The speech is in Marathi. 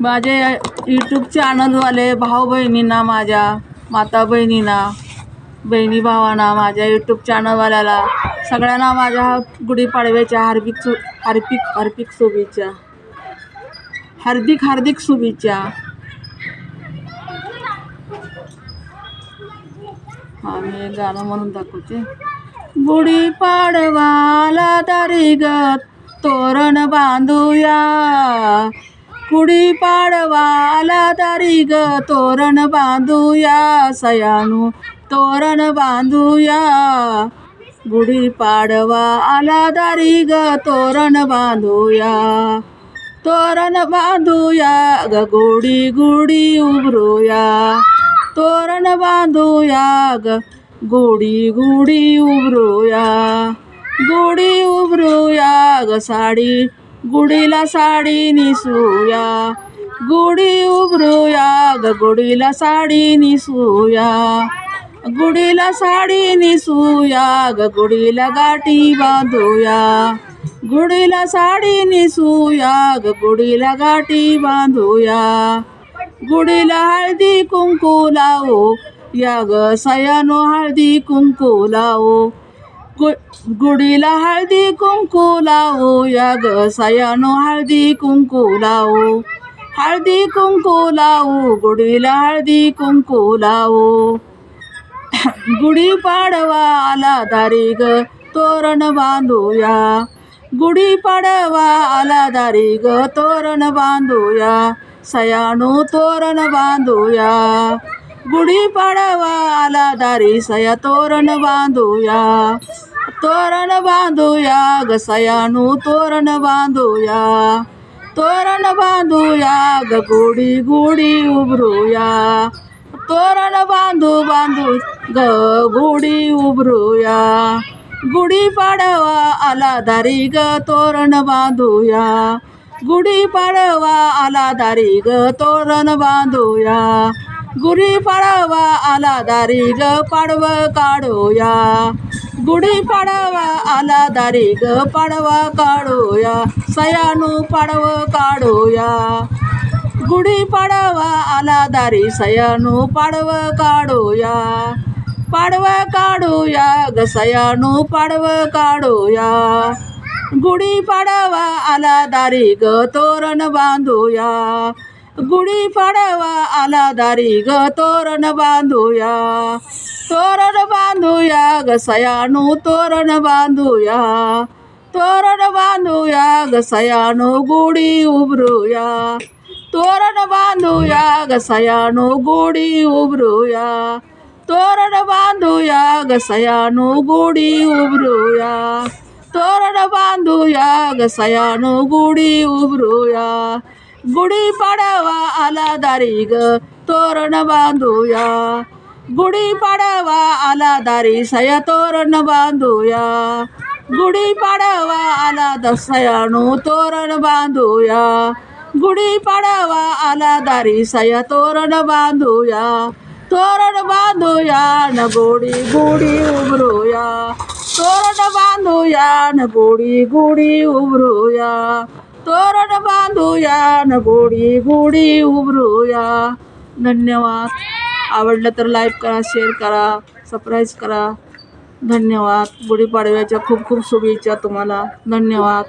माझे यूट्यूब चॅनलवाले भाऊ बहिणींना माझ्या माता बहिणींना बहिणी भावांना माझ्या यूट्यूब चॅनलवाल्याला सगळ्यांना माझ्या गुढीपाडव्याच्या हार्दिक सु हार्दिक हार्दिक शुभेच्छा. हार्दिक हार्दिक शुभेच्छा. हा मी एक गाणं म्हणून दाखवते. गुढीपाडवाला दारी गत तोरण बांधूया. गुढी पाडवाला दारी ग तोरण बांधूया. सयानू तोरण बांधूया. गुढी पाडवा आला दारी ग तोरण बांधूया. तोरण बांधूया ग गुढी गुढी उभरूया. तोरण बांधूया ग गुढी गुढी उभरूया. गुढी उभरूया ग साडी गुढीला साडी निसूया. गुढी उभरूया ग गुढीला साडी निसूया. गुढीला साडी निसूया ग गुढीला गाठी बांधूया. गुढीला साडी निसूया ग गुढीला गाठी बांधूया. गुढीला हळदी कुंकू लावू या ग सयानो हळदी कुंकू लावू. गु गुढीला हळदी कुंकू लावू या ग सयानो हळदी कुंकू लावू हळदी कुंकू लावू गुढीला हळदी कुंकू लावू गुढी पाडवा आला दारी ग तोरण बांधूया. गुढी पाडवा आला दारी ग तोरण बांधूया. सयानू तोरण बांधूया. गुढी पाडवा आला दारी सया तोरण बांधूया. तोरण बांधूया ग तोरण बांधूया. तोरण बांधूया ग गुढी गुढी उभरूया. तोरण बांधू बांधू ग गुढी उभरूया. गुढी पाडवा आला दारी ग तोरण बांधूया. गुढी पाडवा आला दारी ग तोरण बांधूया. गुढी पाडवा आला दारी ग पाडव काढूया. गुढी पाडवा आला दारी ग पाडवा काढूया. सयानू पाडव काढूया. गुढी पाडवा आला दारी सयानू पाडव काढूया. पाडव काढूया ग सयानू पाडव काढूया. गुढी पाडवा आला दारी ग तोरण बांधूया. गुढी पाडवा आला दारी ग तोरण बांधूया. तोरण बांधूया ग सयानू तोरण बांधूया. तोरण बांधूया ग सयानू गुढी उभरूया. तोरण बांधूया ग सयानू गुढी उभरूया. तोरण बांधूया ग सयानू गुढी उभरूया. तोरण बांधूया ग सयानू गुढी उभरूया. गुढी पाडवा आला दारी ग तोरण बांधूया. गुढी पाडवा आला दारी सया तोरण बांधूया. गुढी पाडवा आला दसयाणू तोरण बांधूया. गुढी पाडवा आला दारी सया तोरण बांधूया. तोरण बांधूया न गोडी गुढी उभरूया. तोरण बांधूया न गोडी गुढी उभरूया. तोरण बांधूया न गोडी गोडी उभरूया धन्यवाद. आवडलं तर लाईक करा शेअर करा सबस्क्राईब करा. धन्यवाद. गुढीपाडव्याच्या खूप खूप शुभेच्छा तुम्हाला. धन्यवाद.